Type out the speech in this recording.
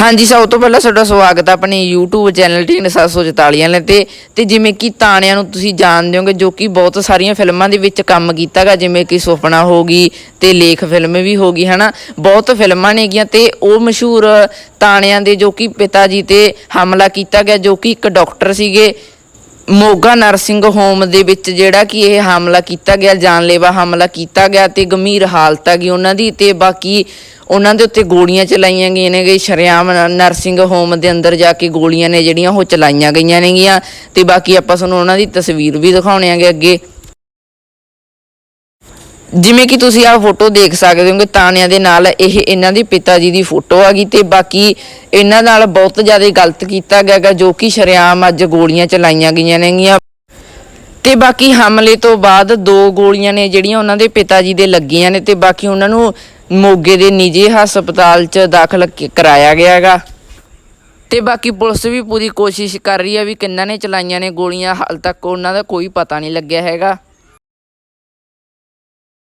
ਹਾਂਜੀ ਸਭ ਤੋਂ ਪਹਿਲਾਂ ਤੁਹਾਡਾ ਸਵਾਗਤ ਹੈ ਆਪਣੇ YouTube ਚੈਨਲ ਟੀ 744 ਵਾਲੇ ਤੇ ਤੇ ਜਿਵੇਂ ਕਿ ਤਾਣਿਆਂ ਨੂੰ ਤੁਸੀਂ ਜਾਣਦੇ ਹੋਗੇ ਜੋ ਕਿ ਬਹੁਤ ਸਾਰੀਆਂ ਫਿਲਮਾਂ ਦੇ ਵਿੱਚ ਕੰਮ ਕੀਤਾਗਾ ਜਿਵੇਂ ਕਿ ਸੁਪਨਾ ਹੋ ਗਈ ਤੇ ਲੇਖ ਫਿਲਮ ਵੀ ਹੋ ਗਈ, ਹਨਾ? ਬਹੁਤ ਫਿਲਮਾਂ ਨੇਗੀਆਂ ਤੇ ਉਹ ਮਸ਼ਹੂਰ ਤਾਣਿਆਂ ਦੇ ਜੋ ਕਿ ਪਿਤਾ ਜੀ ਤੇ ਹਮਲਾ ਕੀਤਾ ਗਿਆ, ਜੋ ਕਿ ਇੱਕ ਡਾਕਟਰ ਸੀਗੇ। ਮੋਗਾ ਨਰਸਿੰਗ ਹੋਮ ਦੇ ਵਿੱਚ ਜਿਹੜਾ ਕਿ ਇਹ ਹਮਲਾ ਕੀਤਾ ਗਿਆ, ਜਾਨਲੇਵਾ ਹਮਲਾ ਕੀਤਾ ਗਿਆ ਤੇ ਗੰਭੀਰ ਹਾਲਤ ਹੈਗੀ ਉਹਨਾਂ ਦੀ ਤੇ ਬਾਕੀ ਉਹਨਾਂ ਦੇ ਉੱਤੇ ਗੋਲੀਆਂ ਚਲਾਈਆਂ ਗਈਆਂ ਨੇ ਗਈ ਸ਼ਰਿਆਮ ਨਰਸਿੰਗ ਹੋਮ ਦੇ ਅੰਦਰ ਜਾ ਕੇ ਗੋਲੀਆਂ ਨੇ ਜਿਹੜੀਆਂ ਉਹ ਚਲਾਈਆਂ ਗਈਆਂ ਨੇਗੀਆਂ ਤੇ ਬਾਕੀ ਆਪਾਂ ਤੁਹਾਨੂੰ ਉਹਨਾਂ ਦੀ ਤਸਵੀਰ ਵੀ ਦਿਖਾਉਣੇ ਆਂਗੇ ਅੱਗੇ। ਜਿਵੇਂ ਕਿ ਤੁਸੀਂ ਆਹ ਫੋਟੋ ਦੇਖ ਸਕਦੇ ਹੋਗੇ, ਤਾਨਿਆਂ ਦੇ ਨਾਲ ਇਹ ਇਹਨਾਂ ਦੇ ਪਿਤਾ ਜੀ ਦੀ ਫੋਟੋ ਆ ਗਈ ਤੇ ਬਾਕੀ ਇਹਨਾਂ ਨਾਲ ਬਹੁਤ ਜ਼ਿਆਦਾ ਗਲਤ ਕੀਤਾ ਗਿਆ ਗਾ, ਜੋ ਕਿ ਸ਼ਰੇਆਮ ਅੱਜ ਗੋਲੀਆਂ ਚਲਾਈਆਂ ਗਈਆਂ ਨੇਗੀਆਂ। ਤੇ ਬਾਕੀ ਹਮਲੇ ਤੋਂ ਬਾਅਦ ਦੋ ਗੋਲੀਆਂ ਨੇ ਜਿਹੜੀਆਂ ਉਹਨਾਂ ਦੇ ਪਿਤਾ ਜੀ ਦੇ ਲੱਗੀਆਂ ਨੇ ਤੇ ਬਾਕੀ ਉਹਨਾਂ ਨੂੰ ਮੋਗੇ ਦੇ ਨਿੱਜੀ ਹਸਪਤਾਲ 'ਚ ਦਾਖਲ ਕਰਾਇਆ ਗਿਆ ਹੈਗਾ ਤੇ ਬਾਕੀ ਪੁਲਿਸ ਵੀ ਪੂਰੀ ਕੋਸ਼ਿਸ਼ ਕਰ ਰਹੀ ਹੈ ਵੀ ਕਿੰਨਾਂ ਨੇ ਚਲਾਈਆਂ ਨੇ ਗੋਲੀਆਂ, ਹਾਲ ਤੱਕ ਉਹਨਾਂ ਦਾ ਕੋਈ ਪਤਾ ਨਹੀਂ ਲੱਗਿਆ ਹੈਗਾ।